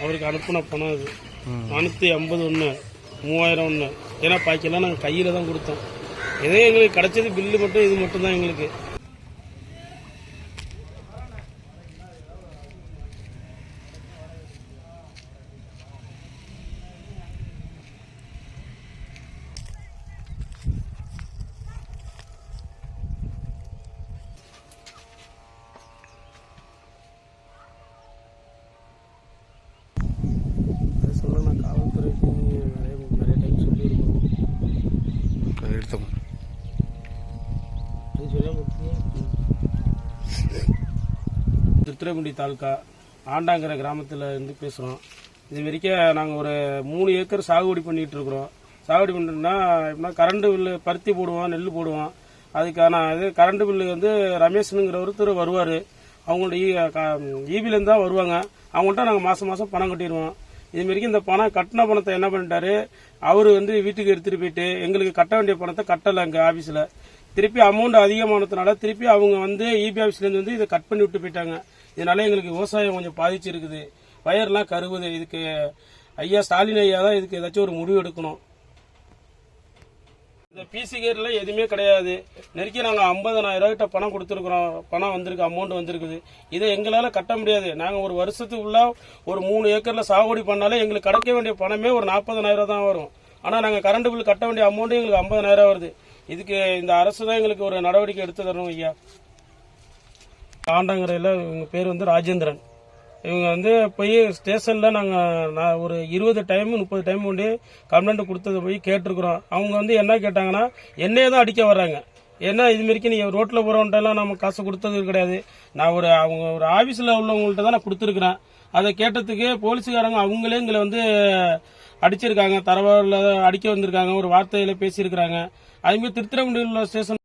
அவருக்கு அனுப்பின பணம் அது. நானூற்றி ஐம்பது ஒன்று மூவாயிரம் ஒன்று ஏன்னா பாக்கியெல்லாம் நாங்கள் கையில் தான் கொடுத்தோம். ஏதோ எங்களுக்கு கிடைச்சது பில்லு மட்டும் இது மட்டும் தான் எங்களுக்கு. திருத்துறைப்பூண்டி தாலுக்கா ஆண்டாங்கிற கிராமத்தில் இருந்து பேசுகிறோம் இது வரைக்கும் நாங்கள் ஒரு மூணு ஏக்கர் சாகுபடி பண்ணிகிட்டு இருக்கிறோம். சாகுபடி பண்ணிட்டோம்னா எப்படின்னா கரண்ட் பில்லு பருத்தி போடுவோம் நெல் போடுவோம். அதுக்கான இது கரண்ட் பில்லு வந்து ரமேஷ்னுங்கிற ஒருத்தர் வருவார். அவங்கள்ட்ட ஈபிலேருந்து தான் வருவாங்க. அவங்கள்ட்ட நாங்கள் மாதம் மாதம் பணம் கட்டிடுவோம். இது வரைக்கும் இந்த பணம் கட்டின பணத்தை என்ன பண்ணிட்டாரு? அவர் வந்து வீட்டுக்கு எடுத்துகிட்டு போயிட்டு எங்களுக்கு கட்ட வேண்டிய பணத்தை கட்டலை எங்கள் ஆஃபீஸில் திருப்பி அமௌண்ட் அதிகமானதுனால திருப்பி அவங்க வந்து இபி ஆஃபீஸ்லேருந்து வந்து இதை கட் பண்ணி விட்டு போயிட்டாங்க. இதனால எங்களுக்கு விவசாயம் கொஞ்சம் பாதிச்சிருக்குது. பயிரெலாம் கருவுது. இதுக்கு ஐயா ஸ்டாலின் ஐயா தான் இதுக்கு ஏதாச்சும் ஒரு முடிவு எடுக்கணும். இந்த பிசி கேட்ல எதுவுமே கிடையாது. நெருக்கி நாங்கள் ஐம்பதனாயிரம் ரூபாய்கிட்ட பணம் கொடுத்துருக்குறோம். பணம் வந்திருக்கு அமௌண்ட் வந்திருக்குது. இதை எங்களால் கட்ட முடியாது. நாங்கள் ஒரு வருஷத்துக்குள்ள ஒரு மூணு ஏக்கரில் சாகுபடி பண்ணாலே எங்களுக்கு கிடைக்க வேண்டிய பணமே ஒரு நாற்பதனாயிரம் தான் வரும். ஆனால் நாங்கள் கரண்ட் பில் கட்ட வேண்டிய அமௌண்ட்டு எங்களுக்கு ஐம்பதனாயிரம் வருது. இதுக்கு இந்த அரசு தான் எங்களுக்கு ஒரு நடவடிக்கை எடுத்து தரணும் ஐயா. ஆண்டாங்கரையில் இவங்க பேர் வந்து ராஜேந்திரன். இவங்க வந்து போய் ஸ்டேஷனில் நாங்கள் நான் ஒரு இருபது டைம் முப்பது டைம் கொண்டு கம்ப்ளைண்ட் கொடுத்ததை போய் கேட்டிருக்கிறோம். அவங்க வந்து என்ன கேட்டாங்கன்னா என்னையே தான் அடிக்க வர்றாங்க. ஏன்னா இது மாதிரிக்கு நீ ரோட்டில் போகிறவன்ட்டெல்லாம் நம்ம காசு கொடுத்தது கிடையாது. நான் ஒரு அவங்க ஒரு ஆஃபீஸில் உள்ளவங்கள்ட்ட தான் நான் கொடுத்துருக்குறேன். அதை கேட்டதுக்கு போலீஸுக்காரங்க அவங்களே எங்களை வந்து அடிச்சிருக்காங்க தரவாரில் அடிக்க வந்திருக்காங்க ஒரு வார்த்தையில் பேசியிருக்கிறாங்க. அதுமாதிரி திருத்திரங்குடியில் ஸ்டேஷன்